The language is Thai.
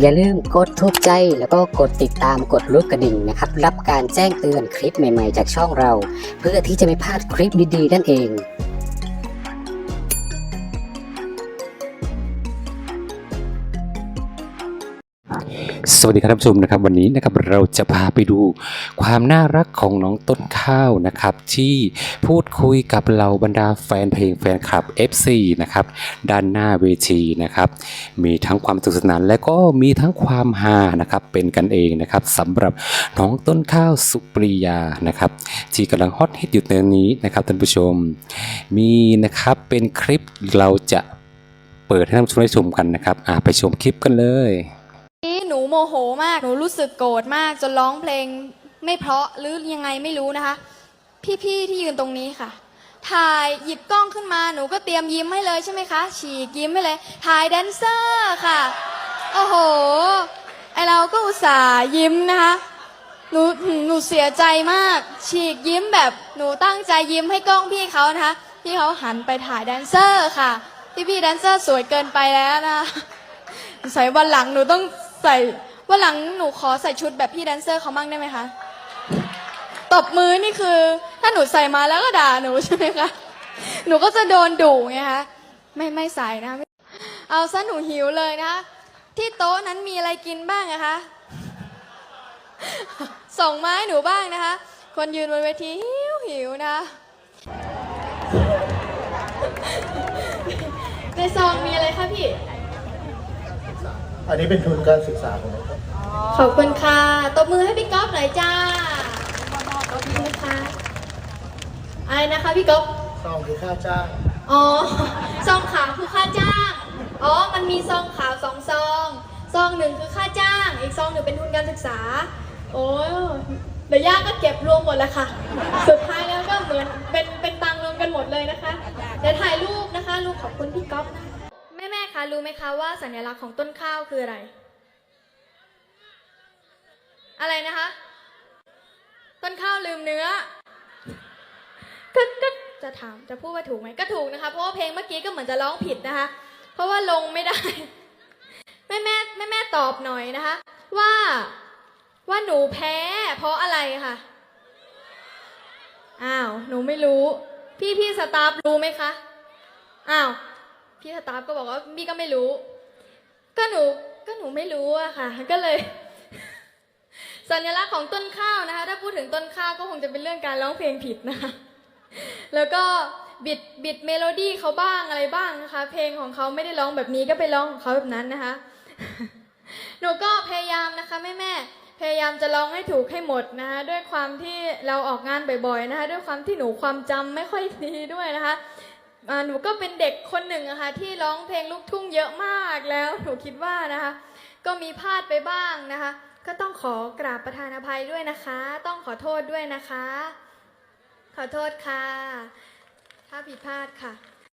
อย่าลืมกดถูกใจแล้วก็กดติดตามกดรูปกระดิ่งนะครับ รับการแจ้งเตือนคลิปใหม่ๆ จากช่องเรา เพื่อที่จะไม่พลาดคลิปดีๆนั่นเอง สวัสดีครับท่านผู้ชมนะครับวันนี้นะครับเราจะพาไปดูความน่ารักของน้องต้นข้าวนะครับ ที่พูดคุยกับเราบรรดาแฟนเพลงแฟนคลับ FC นะครับด้านหน้าเวทีนะครับมีทั้งความสนุกสนานและก็มีทั้งความฮานะครับเป็นกันเองนะครับสำหรับน้องต้นข้าวสุปรียานะครับที่กำลังฮอตฮิตอยู่ตอนนี้นะครับท่านผู้ชม มีนะครับเป็นคลิปเราจะเปิดให้ท่านผู้ชมได้ชมกันนะครับไปชมคลิปกันเลย โมโหมาก หนูรู้สึกโกรธมากจนร้องเพลงไม่เพราะหรือยังไงไม่รู้นะคะ พี่ๆที่ยืนตรงนี้ค่ะ ถ่ายหยิบกล้องขึ้นมาหนูก็เตรียมยิ้มให้เลยใช่ไหมคะฉีกยิ้มให้เลย ถ่ายแดนเซอร์ค่ะ โอ้โห ไอเราก็อุตส่าห์ยิ้มนะคะ หนูหนูเสียใจมาก ฉีกยิ้มแบบหนูตั้งใจยิ้มให้กล้องพี่เขานะคะ พี่เขาหันไปถ่ายแดนเซอร์ค่ะ พี่พี่แดนเซอร์สวยเกินไปแล้วนะใส่วันหลังหนูต้องใส่ วันหลังหนูขอใส่ชุดแบบพี่แดนเซอร์เขามั่งได้ไหมคะ ตบมือนี่คือ ถ้าหนูใส่มาแล้วก็ด่าหนูใช่ไหมคะ หนูก็จะโดนดุไงคะไม่ไม่ใส่นะ เอาซะหนูหิวเลยนะคะ ที่โต๊ะนั้นมีอะไรกินบ้างอะคะ ส่งมาให้หนูบ้างนะคะ คนยืนบนเวทีหิวหิวนะ ในซองมีอะไรคะพี่ อันนี้เป็นทุนการศึกษาของเราครับขอบคุณค่ะ ตบมือให้พี่ก๊อฟหน่อยจ้าขอบคุณนะคะอะไรนะคะพี่ก๊อฟซองคือค่าจ้าง อ๋อ ซองขาวคือค่าจ้าง อ๋อ มันมีซองขาวสองซอง ซองหนึ่งคือค่าจ้าง อีกซองหนึ่งเป็นทุนการศึกษา โอ้ยเดี๋ยวย่าก็เก็บรวมหมดแล้วค่ะ สุดท้ายแล้วก็เหมือนเป็นเป็นตังค์รวมกันหมดเลยนะคะ เดี๋ยวถ่ายรูปนะคะรูปขอบคุณพี่ก๊อฟนะแม่แม่ๆ คะรู้ไหมคะว่าสัญลักษณ์ของต้นข้าวคืออะไร อะไรนะคะ ต้นข้าวลืมเนื้อก็ก็จะถามจะพูดว่าถูกไหมก็ถูกนะคะ เพราะว่าเพลงเมื่อกี้ก็เหมือนจะร้องผิดนะคะ เพราะว่าลงไม่ได้ แม่แม่แม่แม่ตอบหน่อยนะคะ ว่าว่าหนูแพ้ เพราะอะไรค่ะอ้าวหนูไม่รู้ พี่พี่สตาฟรู้ไหมคะอ้าว พี่สตาฟก็บอกว่าพี่ก็ไม่รู้ ก็หนูก็หนูไม่รู้อะค่ะ ก็เลย สัญลักษณ์ของต้นข้าวนะคะ ถ้าพูดถึงต้นข้าวก็คงจะเป็นเรื่องการร้องเพลงผิดนะคะ แล้วก็บิดบิดเมโลดี้เขาบ้างอะไรบ้างนะคะ เพลงของเขาไม่ได้ร้องแบบนี้ก็ไปร้องของเขาแบบนั้นนะคะ หนูก็พยายามนะคะแม่แม่พยายามจะร้องให้ถูกให้หมดนะคะด้วยความที่เราออกงานบ่อยๆนะคะ ด้วยความที่หนูความจำไม่ค่อยดีด้วยนะคะ อ่าหนูก็เป็นเด็กคนหนึ่งอะคะที่ร้องเพลงลูกทุ่งเยอะมากแล้วหนูคิดว่านะคะ ก็มีพลาดไปบ้างนะคะ ก็ต้องขอกราบประธานอภัยด้วยนะคะ ต้องขอโทษด้วยนะคะ ขอโทษค่ะ ถ้าผิดพลาดค่ะ